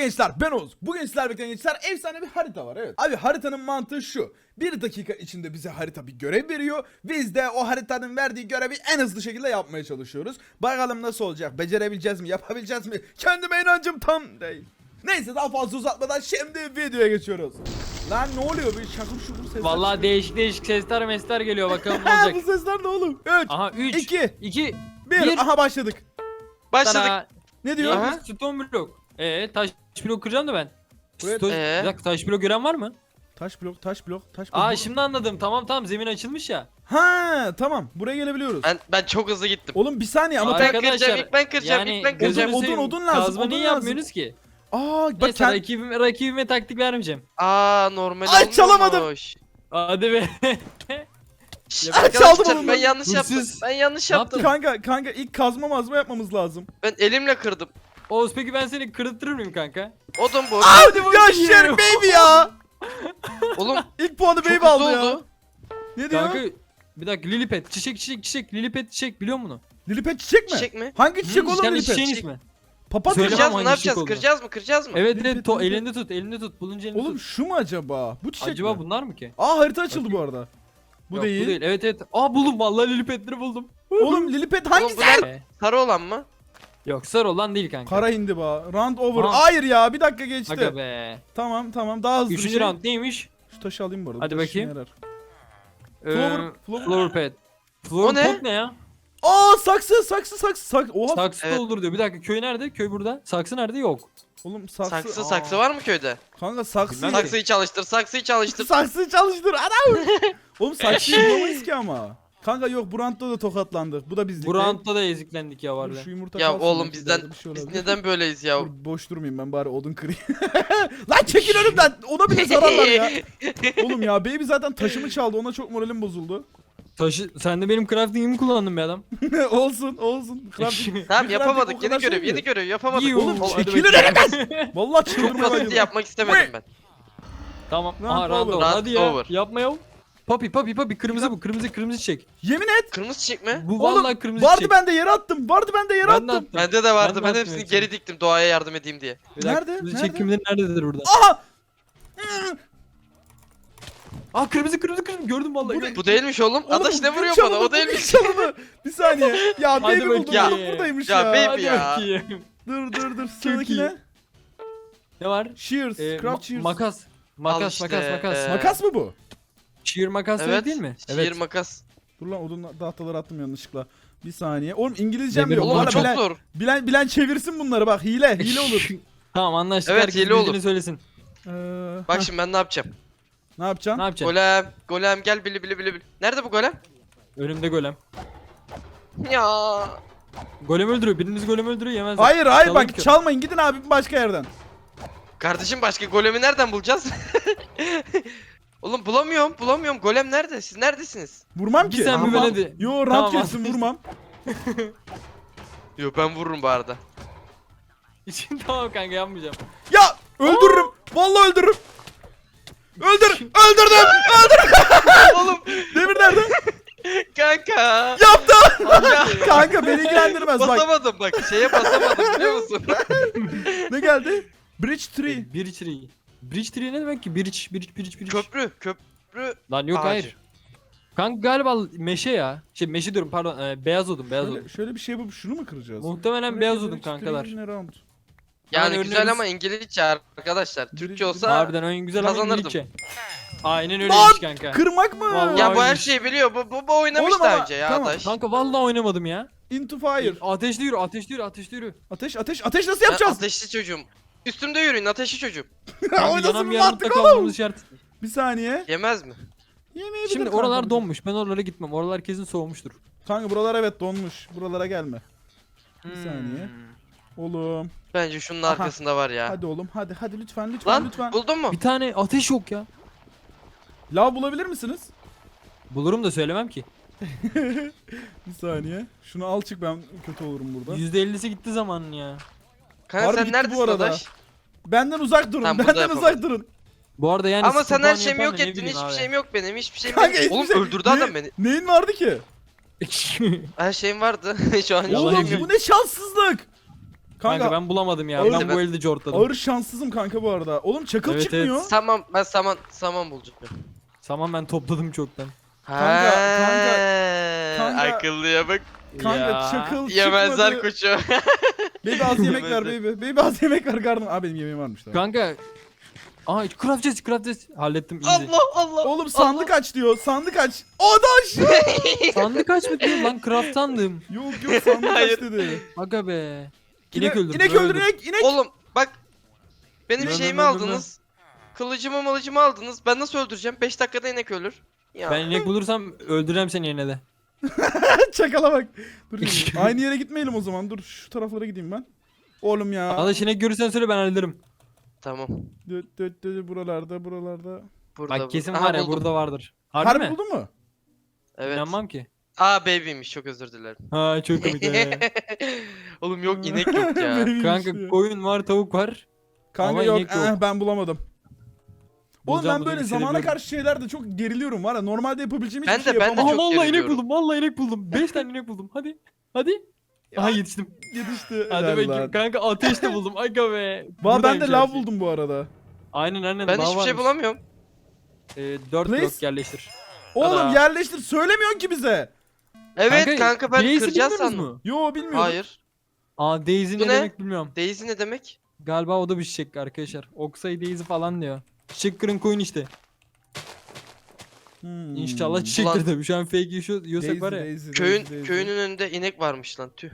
gençler ben Oğuz. Bugün sizlerle birlikte gençler efsane bir harita var evet. Abi haritanın mantığı şu. Bir dakika içinde bize harita bir görev veriyor. Biz de o haritanın verdiği görevi en hızlı şekilde yapmaya çalışıyoruz. Bakalım nasıl olacak? Becerebileceğiz mi? Yapabileceğiz mi? Kendime inancım tam değil. Neyse daha fazla uzatmadan şimdi videoya geçiyoruz. Lan ne oluyor? Bir şakır şukur sesler Vallahi çıkıyor. değişik değişik sesler mesler geliyor bakalım ne olacak. bu sesler ne oğlum? 3, Aha 3 İki. 2 1. bir. Aha başladık. Başladık. Ne diyor? Aha. Stone blok. Ee taş blok kıracağım da ben. Buraya- Stone, Ee? Bir dakika taş blok gören var mı? Taş blok, taş blok, taş blok. Aa şimdi anladım. Tamam tamam zemin açılmış ya. Ha tamam. Buraya gelebiliyoruz. Ben ben çok hızlı gittim. Oğlum bir saniye ama ben... ben Arkadaşlar, kıracağım, ilk ben kıracağım, Yani ilk ben Odun- kıracağım. odun- seveyim, odun lazım, Kazma odun niye lazım. yapmıyorsunuz ki? Aa bak Neyse kend- rakibime, rakibime taktik vermeyeceğim. Aa normal Ay, olmuyormuş. çalamadım. Hadi be. Şşş, Ay, arkadaşlar, çaldım onu. Ben yanlış yaptım. Hırsız. Ben yanlış Ne yaptım. Kanka kanka ilk kazma mazma yapmamız lazım. Ben elimle kırdım. Oğuz peki ben seni kırıttırır mıyım kanka? Odun bu. Hadi ya bakayım. Şer baby ya. Oğlum İlk puanı çok baby hızlı aldı ya. oldu. Ne diyor? Kanka bir dakika Lilipet çiçek çiçek çiçek Lilipet çiçek biliyor musun? Lilipet çiçek mi? Çiçek mi? Hangi çiçek Hı, oğlum kendi Lilipet? çiçeğin Çiçek. ismi. Papatya Söyle mı? Kıracağız mı? Ne yapacağız? olduğunu. Kıracağız mı? Kıracağız mı? Evet Lilipet, evet to, Lilipet. elinde tut elinde tut bulunca elinde Oğlum tut. şu mu acaba? Bu çiçek Acaba mi? bunlar mı ki? Aa harita açıldı bu arada. Bu Yok, değil. Bu değil. Evet evet. Aa buldum vallahi Lilipetleri buldum. Oğlum Lilipet Oğlum hangisi? bu? Ee, Sarı olan mı? Yok sarı olan değil kanka. Kara hindi ba. Round over. Aha. Hayır ya bir dakika geçti. Aga be. Tamam tamam daha hızlı bir Üçüncü şey. round neymiş? Şu taşı alayım bu arada. Hadi bu taş işine bakayım. yarar. Ee, Flower- flower- flower pet. Flower O ne? pot ne ya? Aa saksı saksı saksı saksı. Oha. Saksı Evet. da olur diyor. Bir dakika köy nerede? Köy burada. Saksı nerede? Yok. Oğlum saksı. Saksı saksı var mı köyde? Kanka saksı. Bilmem. Saksıyı çalıştır, saksıyı çalıştır. Saksıyı çalıştır adam. Oğlum saksıyı bulamayız ki ama. Kanka yok Brandt'ta da tokatlandık. Bu da bizlik. Roundda da eziklendik ya Dur, var Şu yumurta Ya kalsın oğlum bizden bir şey biz olabilir. neden böyleyiz ya? Dur, boş durmayayım ben bari odun kırayım. Lan çekil önümden. Ona bile zarar var ya. Oğlum ya baby zaten taşımı çaldı. Ona çok moralim bozuldu. Taşı sen de benim crafting'imi kullandın be adam. olsun olsun. Crafting- Tamam yapamadık. Yeni kadar görev, şey yeni görev yapamadık. Yuh, Oğlum hadi çekilin bakayım. önümden. Vallahi Çok çıldırmaya basit yapmak istemedim ben. tamam. Round Aha round over. Hadi ya. Round over. Yapma ya. Papi papi papi kırmızı bu kırmızı kırmızı çiçek. Yemin et. Kırmızı çiçek mi? Bu Oğlum vallahi kırmızı vardı çiçek. bende yere attım. Vardı bende yere Ben de attım. attım. Bende de vardı. Ben de Ben attım hepsini geri diktim doğaya yardım edeyim diye. Bir dakika, Nerede? Kırmızı Nerede? çiçek kimdir nerededir burada? Aha. Aa kırmızı kırmızı kırmızı gördüm vallahi. Bu. Bu değilmiş oğlum. Oğlum, Adaş ne vuruyor bana? O değilmiş. çalımı. Bir saniye. Ya baby buldum. bakayım. Oğlum buradaymış Ya ya. baby Hadi ya. bakayım. Dur dur dur. Sıradaki iyi. ne? Ne var? Shears. Ee, Craft ma- shears. makas. Makas işte, makas makas. ee, Makas mı bu? Shear makas Evet. değil mi? Şiir makas. Dur lan odun tahtaları attım yanlışlıkla. Bir saniye. Oğlum İngilizcem Demir yok. Oğlum, çok bilen, zor. bilen, bilen çevirsin bunları bak. Hile. Hile olur. tamam anlaştık. Evet, Herkes hile olur. söylesin. Ee, Bak heh, şimdi ben ne yapacağım? ne yapacaksın? Ne yapacaksın? Golem, golem gel bili bili bili bili. Nerede bu golem? Önümde golem. Ya. Golem öldürüyor. Biriniz golem öldürüyor yemez. Hayır hayır bak ki. çalmayın gidin abi başka yerden. Kardeşim başka golemi nereden bulacağız? Oğlum bulamıyorum, bulamıyorum. Golem nerede? Siz neredesiniz? Vurmam Bir ki. sen bir ben hadi. Yo rant Tamam, gelsin vurmam. Yo ben vururum bu arada. İçin tamam kanka yapmayacağım. Ya öldürürüm. Vallahi öldürürüm. Öldür. Öldürdüm. Oğlum Demir nerede? kanka. Yaptı. Ya. Kanka beni ilgilendirmez bak. Basamadım bak şeye basamadım biliyor musun? Ne geldi? Bridge tree. Bridge tree. Bridge tree ne demek ki? Bridge, bridge, bridge, bridge. köprü, köprü. Lan yok ağacı. hayır. Kanka galiba meşe ya. Şey meşe diyorum pardon. e, beyaz odun, beyaz Şöyle, odun. şöyle bir şey yapıp şunu mu kıracağız? Muhtemelen beyaz odun kankalar. Round. Yani Yani güzel ama İngilizce arkadaşlar. Türkçe olsa Harbiden oyun güzel ama kazanırdım. İngilizce. Aynen öyleymiş kanka. Kırmak mı? Vallahi- ya bu her şeyi biliyor. Bu bu, bu oynamış Oğlum daha ama- önce ya tamam, Adaş. Kanka vallahi oynamadım ya. Into fire. Ateşli yürü, ateşli yürü, ateşli yürü. Ateş ateş ateş nasıl Ben yapacağız? ateşli çocuğum. Üstümde yürüyün çocuğum. Kanka Oynasın yanan bir mantık oğlum. şart. Bir saniye. Yemez mi? Yemeyebilir Şimdi kanka oralar donmuş. Ben oralara gitmem. Oralar kesin soğumuştur. Kanka buralar evet donmuş. Buralara gelme. Bir Hmm. saniye. Oğlum. Bence şunun Aha. arkasında var ya. Hadi oğlum hadi hadi lütfen lütfen Lan lütfen. buldun mu? Bir tane ateş yok ya. Lav bulabilir misiniz? Bulurum da söylemem ki. Bir saniye. Şunu al çık ben kötü olurum burada. %50'si gitti zamanın ya. Kanka Harbi sen gitti bu neredesin arada. Adaş? Benden uzak durun. Tamam, burada benden yapalım. uzak durun. Bu arada yani Ama sen her şeyimi yok ettin. Hiçbir şeyim yok benim. Hiçbir şeyim Kanka yok. hiçbir Oğlum şey- öldürdü Ne- adam beni. Neyin vardı ki? Her şeyim vardı. Şu an Oğlum bu ne şanssızlık. Kanka, Kanka, ben bulamadım ya. Ağır- ben bu elde cortladım. ağır şanssızım kanka bu arada. Oğlum çakıl Evet, çıkmıyor. evet. Saman ben saman saman bulacağım. Tamam ben topladım çoktan. Kanka, kanka, kanka. Akıllıya bak. Kanka Ya. çakıl Yemezler çıkmadı. Baby az yemek ver baby. Baby az yemek ver karnım. Aa benim yemeğim varmış da. Kanka. Aa craft chest craft chest. Hallettim easy. Allah Allah. Oğlum sandık aç diyor. Sandık aç. Adaş. Sandık açmadı diyor lan craft sandım. yok yok sandık aç Hayır. dedi. Aga be. İnek öldürdüm. İnek öldür inek inek. Oğlum bak. Benim Ne, ne, şeyimi ne, ne, ne? aldınız. Kılıcımı malıcımı aldınız. Ben nasıl öldüreceğim? 5 dakikada inek ölür. Ya. Ben inek bulursam öldüreceğim seni yine de. Çakala bak. Dur şimdi. Aynı yere gitmeyelim o zaman. Dur şu taraflara gideyim ben. Oğlum ya. Adaş inek görürsen söyle ben hallederim. Tamam. Dö, dö, dö, buralarda buralarda. Burada. Bak kesin var ya buldum. burada vardır. Harbi, Harbi mi? buldun mu? Evet. İnanmam ki. Aa baby'miş çok özür dilerim. Ha çok komik ya. Oğlum yok inek yok ya. Kanka işte. koyun var tavuk var. Kanka ama yok, inek yok. eh, ben bulamadım. Oğlum Bulacağım, ben böyle zamana serebiliyorum. karşı şeylerde çok geriliyorum var ya. Normalde yapabileceğim hiçbir Ben de- şey ben de yapamam. Aha çok vallahi inek geriliyorum. buldum. Vallahi inek buldum. 5 tane inek buldum. Hadi. Hadi. Aha yetiştim. Yetişti. Hadi helal bakayım. Kanka ateş de buldum. Aga be. Va ben Buradaymış de her lav şey. buldum bu arada. Aynen aynen. Ben daha hiçbir şey varmış. bulamıyorum. Ee, 4 Please? blok yerleştir. Oğlum Ada. yerleştir. Söylemiyorsun ki bize. Evet kanka, ben Daisy kıracağız bilmiyorsunuz sandım. mu? Yo bilmiyorum. Hayır. Aa Daisy Bu ne, ne? demek bilmiyorum. Daisy ne demek? Galiba o da bir çiçek arkadaşlar. Oksay Daisy falan diyor. Çiçek kırın koyun işte. Hmm. İnşallah çiçektir Ulan- tabii. Şu an fake yiyorsa- yiyorsak var ya. Daisy, Köyün köyünün önünde inek varmış lan tüh.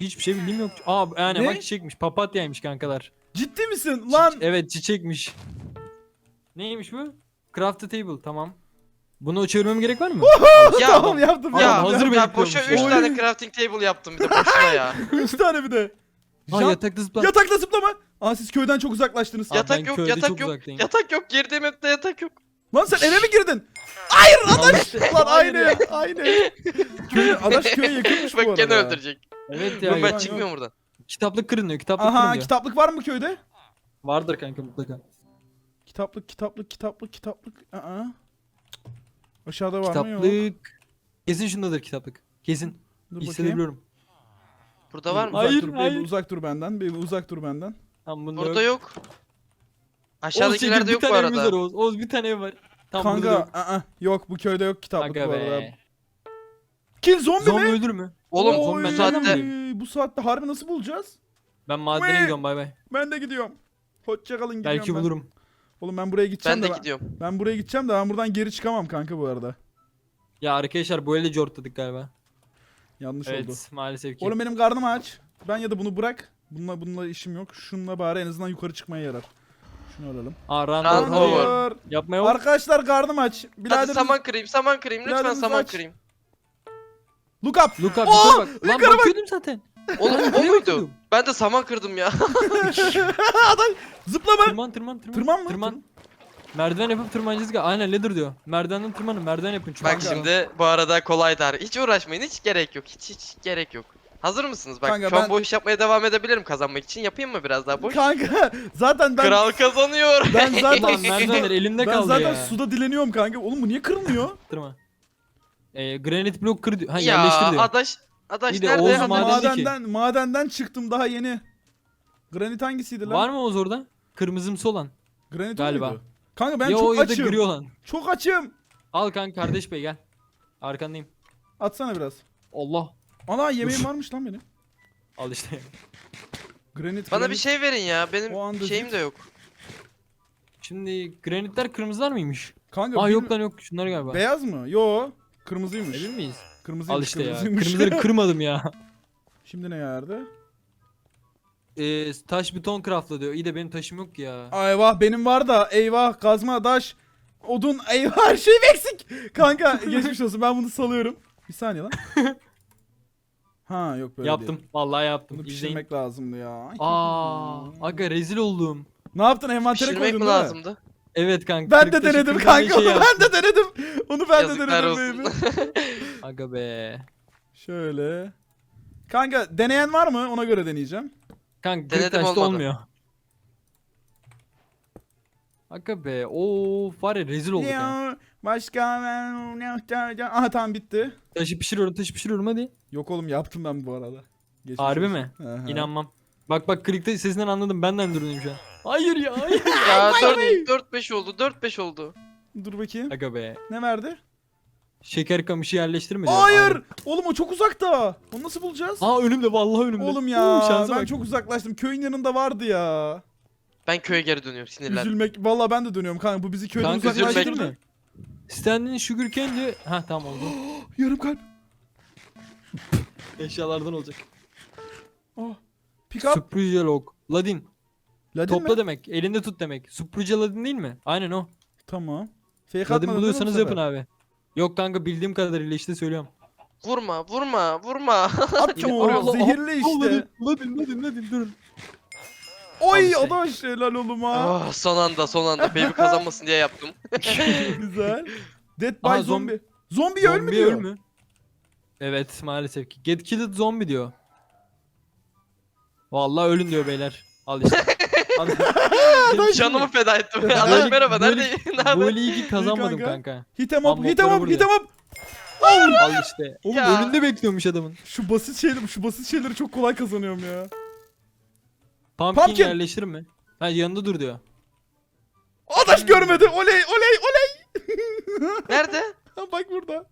Hiçbir şey bildiğim yok. Aa yani Ne? bak çiçekmiş. Papatyaymış kankalar. Ciddi misin? Çi- Lan. Evet çiçekmiş. Neymiş bu? Craft the table tamam. Bunu çevirmem gerek var mı? Ya tamam yaptım ya, yaptım. hazır ya bekliyormuş boşa ya. 3 Oy. tane crafting table yaptım bir de boşuna ya. Üç tane bir de. Aa Can- yatakta zıpla. Yatakla zıplama. Aa siz köyden çok uzaklaştınız. Abi yatak ben yok, köyde yatak çok yok. uzaktayım. Yatak yok. Girdiğim map'te yatak yok. Lan sen eve mi girdin? Hayır adaş. Al- Lan aynı ya. aynı. Köy, adaş köye yakınmış bu arada. Bak gene öldürecek. Evet ya. Oğlum yok. ben çıkmıyorum buradan. Kitaplık kırın diyor. Kitaplık Aha kırın diyor. kitaplık var mı köyde? Vardır kanka mutlaka. Kitaplık kitaplık kitaplık kitaplık. Aa. Aşağıda var mı yok? Kitaplık. Kesin şundadır kitaplık. Kesin. Dur bakayım. Hissedebiliyorum. Burada var mı? Uzak Hayır, dur, baby, hayır. uzak dur benden. Baby uzak dur benden. Tam bunda Burada yok. yok. Oğuz Aşağıdakilerde çekil, yok bir bu tane evimiz var arada. Oğuz. Oğuz bir tane ev var. Tam burada Kanka yok. aa, yok bu köyde yok kitaplık Aga bu arada. be. Kill zombi, Zombi mi? öldür mü? Oğlum Oğlum, bu ben saatte bu saatte harbi nasıl bulacağız? Ben madene Wee. gidiyorum bay bay. Ben de gidiyorum. Hoşça kalın gidiyorum Belki ben. bulurum. Oğlum ben buraya gideceğim ben de de gidiyorum. ben buraya gideceğim de ben buradan geri çıkamam kanka bu arada. Ya arkadaşlar bu elde cortladık galiba. Yanlış Evet oldu. maalesef ki. Oğlum benim karnım aç. Ben ya da bunu bırak. Bununla bununla işim yok. Şununla bari en azından yukarı çıkmaya yarar. Şunu alalım. Aa run, Run run, over. hadi. Hayır. Yapma yok. Arkadaşlar karnım aç. Hadi Biraderimiz... saman kırayım, saman kırayım. Lütfen saman aç. kırayım. Look up. Look up Oo, yukarı bak. Lan yukarı bak. bakıyordum zaten. Oğlum o muydu? Ben de saman kırdım ya. Adam zıplama. Tırman tırman tırman. Tırman mı? Tırman. Merdiven yapıp tırmanacağız. galiba. Aynen ladder diyor. Merdivenden tırmanın merdiven yapın. Çünkü Bak şimdi bu arada kolay dar. Hiç uğraşmayın. Hiç gerek yok. Hiç hiç gerek yok. Hazır mısınız? Bak Kanka şu an ben- bu iş yapmaya devam edebilirim kazanmak için. Yapayım mı biraz daha boş? Kanka zaten ben Kral kazanıyor. ben zaten Ulan merdivenler elimde ben kaldı zaten ya. suda dileniyorum kanka. Oğlum bu niye kırılmıyor? Tırman. Ee, granit blok kır diyor. Ha ya yerleştir diyor. adaş adaş Bir de nerede? Oğuz maden- madenci ki. madenden madenden çıktım daha yeni. Granit hangisiydi lan? Var mı Oğuz orada? Kırmızımsı olan. Granit Galiba. oydu. Kanka ben ya o çok ya da açım. gri olan. Çok açım. Al kanka kardeş bey gel. Arkandayım. Atsana biraz. Allah. Ana yemeğim varmış lan benim. Al işte. Granit Bana granit. bir şey verin ya. O Benim şeyim de yok. Şimdi granitler kırmızılar mıymış? Kanka Aa bir- yok lan yok. Şunlar galiba. Beyaz mı? Yo. Kırmızıymış. Emin miyiz? Kırmızıymış. Al işte ya. kırmızıymış. Kırmızıları kırmadım ya. Şimdi ne yerde? Ee, taş beton craftla diyor. İyi de benim taşım yok ya. Eyvah benim var da eyvah kazma taş odun eyvah her şeyim eksik. Kanka geçmiş olsun ben bunu salıyorum. Bir saniye lan. ha yok böyle yaptım. değil. Vallahi yaptım. Bunu İzleyin. pişirmek lazımdı ya. Aa, aga rezil oldum. Ne yaptın envantere koydun değil mi? lazımdı? Evet kanka. Ben de denedim kanka şey onu ben de denedim. Onu ben de Yazıklar denedim olsun. baby. Aga be. Şöyle. Kanka deneyen var mı? Ona göre deneyeceğim. Kanka Denedim, taşta olmadı. olmuyor. Aga be. Oo var ya rezil olduk ya. Ya, Başka ben... Aha tamam bitti. Taşı pişiriyorum taşı pişiriyorum hadi. Yok oğlum yaptım ben bu arada. Geçmiş Harbi olsun. mi? Hı. İnanmam. Bak bak klikte sesinden anladım. Ben de Ender'dayım şu an. Hayır ya hayır. Ya 4 5 oldu. 4 5 oldu. Dur bakayım. Aga be. Ne verdi? Şeker kamışı yerleştirme diyor. Hayır. Oğlum o çok uzakta. Onu nasıl bulacağız? Aa önümde vallahi önümde. Oğlum ya şansa ben bak. çok uzaklaştım. Köyün yanında vardı ya. Ben köye geri dönüyorum sinirlendim. Üzülmek. Vallahi ben de dönüyorum kanka. Bu bizi köyden Kanka üzülmek uzaklaştırdı. mi? Standing sugar candy. Ha tamam oldu. Yarım kalp. Eşyalardan olacak. Oh. Pick up. Surprise log. Ladin. Ladin Topla mi? demek. Elinde tut demek. Surprise ladin değil mi? Aynen o. Tamam. Fake Ladin atmadın değil mi bu buluyorsanız sefer? yapın abi. Yok kanka bildiğim kadarıyla işte söylüyorum. Vurma vurma vurma. O. Vuruyor. Zehirli işte. Ladin ladin ladin durun. Oy işte. adaş helal oğlum ha. Ah, son anda son anda baby kazanmasın diye yaptım. Güzel. Dead by Aha, zombie. zombi- Zombi öl mü diyor? ölmü. Evet maalesef ki. Get killed zombie diyor. Vallahi ölün diyor beyler. Al işte. Al. Canımı feda ettim. Allah merhaba nerede? Bu Nerede? ligi kazanmadım kanka. kanka. Hit em Tam up, hit em notları up, hit em up. Al işte. Oğlum Ya. önünde bekliyormuş adamın. Şu basit şeyler, şu basit şeyleri çok kolay kazanıyorum ya. Pumpkin, Pumpkin. yerleştirir mi? Ha yanında dur diyor. Adaş görmedi. Oley, oley, oley. Nerede? Bak burada.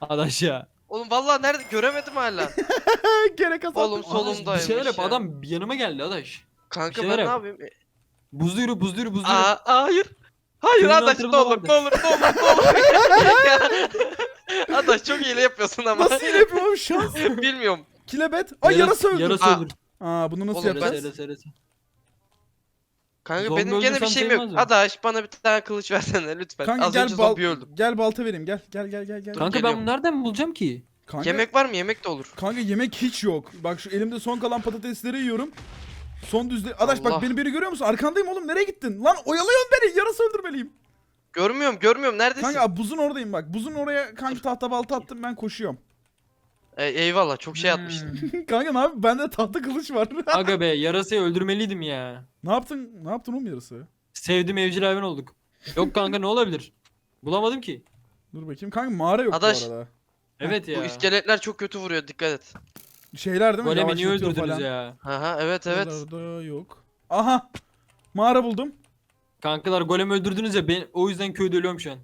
Adaş ya. Oğlum vallahi nerede göremedim hala. Gene kazandım. Oğlum solundaymış Bir şeyler yap ya. adam yanıma geldi Adaş. Kanka Bir ben ne yap. yapayım? Buzlu yürü buzlu yürü buzlu yürü. Aa, hayır. Hayır Köyün Adaş ne olur vardı. ne olur ne olur ne olur. Ya, Adaş çok hile yapıyorsun ama. Nasıl yine yapıyorum şans. Bilmiyorum. Kilebet. Ay yarası öldü. Yarası Aa. öldür. Aa bunu nasıl Oğlum, yapacağız? Yarası yarası yarası. Kanka Zombi benim gene bir öldürsem şeyim yok. sayılmaz mı? Adaş bana bir tane kılıç versene lütfen. Kanka Az gel önce bal zombi öldüm. gel balta vereyim gel. Gel gel gel gel. Kanka ben geliyorum. bunu nereden bulacağım ki? Kanka, Yemek var mı? Yemek de olur. kanka yemek hiç yok. Bak şu elimde son kalan patatesleri yiyorum. Son düzle... Adaş bak beni biri görüyor musun? Arkandayım oğlum nereye gittin? Lan oyalıyorsun beni. Yarası öldürmeliyim. Görmüyorum görmüyorum neredesin? Kanka buzun oradayım bak. Buzun oraya kanka tahta balta attım ben koşuyorum. E, eyvallah çok şey atmıştın. Hmm. kanka ne yapayım? Bende tahta kılıç var. Aga be yarasayı öldürmeliydim ya. ne yaptın? Ne yaptın oğlum yarısı? Sevdim evcil hayvan olduk. Yok kanka ne olabilir? Bulamadım ki. Dur bakayım. Kanka mağara yok Adaş. bu arada. Evet Bu ya. iskeletler çok kötü vuruyor dikkat et. Şeyler değil mi? Golemi niye Yavaşlatıyor öldürdünüz falan. ya? Aha evet evet. Buralarda yok. Aha. Mağara buldum. Kankalar golem öldürdünüz ya ben o yüzden köyde ölüyorum şu an.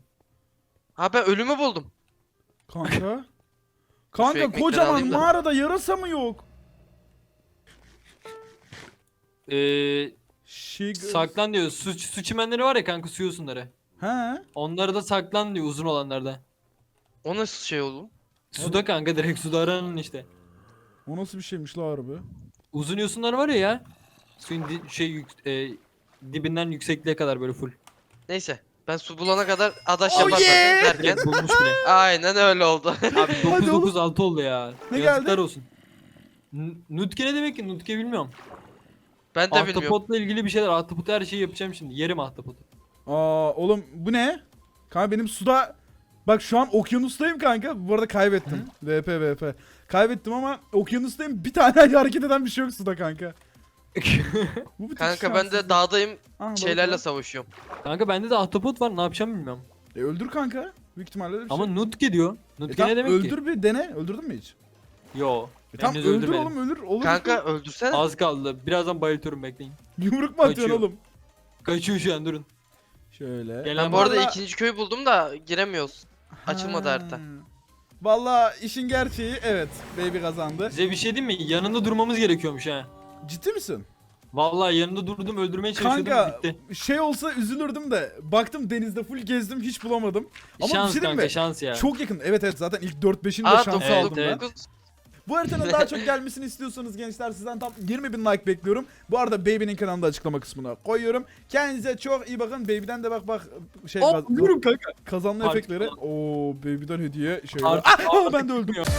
Ha ben ölümü buldum. Kanka. Kanka ekmekleri kocaman alayım da. mağarada yarasa mı yok? Ee, saklan diyor. Su, su çimenleri var ya kanka su yosunları. He? Onları da saklan diyor uzun olanlarda. O nasıl şey oğlum? Suda kanka direkt suda aranın işte. O nasıl bir şeymiş la harbi? Uzun yosunlar var ya ya. Suyun di- şey yük- e, dibinden yüksekliğe kadar böyle full. Neyse. Ben su bulana kadar adaş Oh yapar yeah! derken. Direkt bulmuş bile. Aynen öyle oldu. Abi Hadi 9 oğlum. 9 6 oldu ya. Ne Yazıklar geldi? olsun. N- Nutke ne demek ki? Nutke bilmiyorum. ben de bilmiyorum. Ahtapotla ilgili bir şeyler. Ahtapot her şeyi yapacağım şimdi. Yerim ahtapotu. Aa oğlum bu ne? Kanka benim suda... Bak şu an okyanustayım kanka. Bu arada kaybettim. VP VP. Kaybettim ama okyanustayım. Bir tane hareket eden bir şey yok suda kanka. Bu bir tık Kanka ben de dağdayım Aha, balık şeylerle var. savaşıyorum. kanka bende de ahtapot var. Ne yapacağım bilmiyorum. E öldür kanka. Büyük ihtimalle bir Ama şey. Nutke diyor. E Nutke tamam, ne demek öldür ki? bir dene. Öldürdün mü hiç? Yo. E tamam Henüz öldür öldürmedim. oğlum ölür. Olur. Kanka öldürsene. Az kaldı. Birazdan bayıltıyorum bekleyin. Yumruk mu atıyorsun Kaçıyor. oğlum? Kaçıyor şu an durun. Şöyle. Gelen Ben bu arada Vallahi- ikinci köyü buldum da giremiyoruz. Açılmadı Ha. harita. Valla işin gerçeği evet. Baby kazandı. Size bir şey diyeyim mi? Yanında durmamız gerekiyormuş ha. Ciddi misin? Vallahi yanında durdum öldürmeye çalışıyordum Kanka bitti. şey olsa üzülürdüm de baktım denizde full gezdim hiç bulamadım. Ama bir şans şey diyeyim kanka mi? şans ya. Çok yakın. Evet evet zaten ilk 4-5'in de şansı evet, aldım ben. Evet. 9 Bu haritanın daha çok gelmesini istiyorsanız gençler sizden tam 20 bin like bekliyorum. Bu arada Baby'nin kanalını da açıklama kısmına koyuyorum. Kendinize çok iyi bakın. Baby'den de bak bak şey Aa, kaz- buyurun kanka. kazanma Fark efektleri. Oo Baby'den hediye şöyle. Artık- Ah, ah, ben de öldüm. artık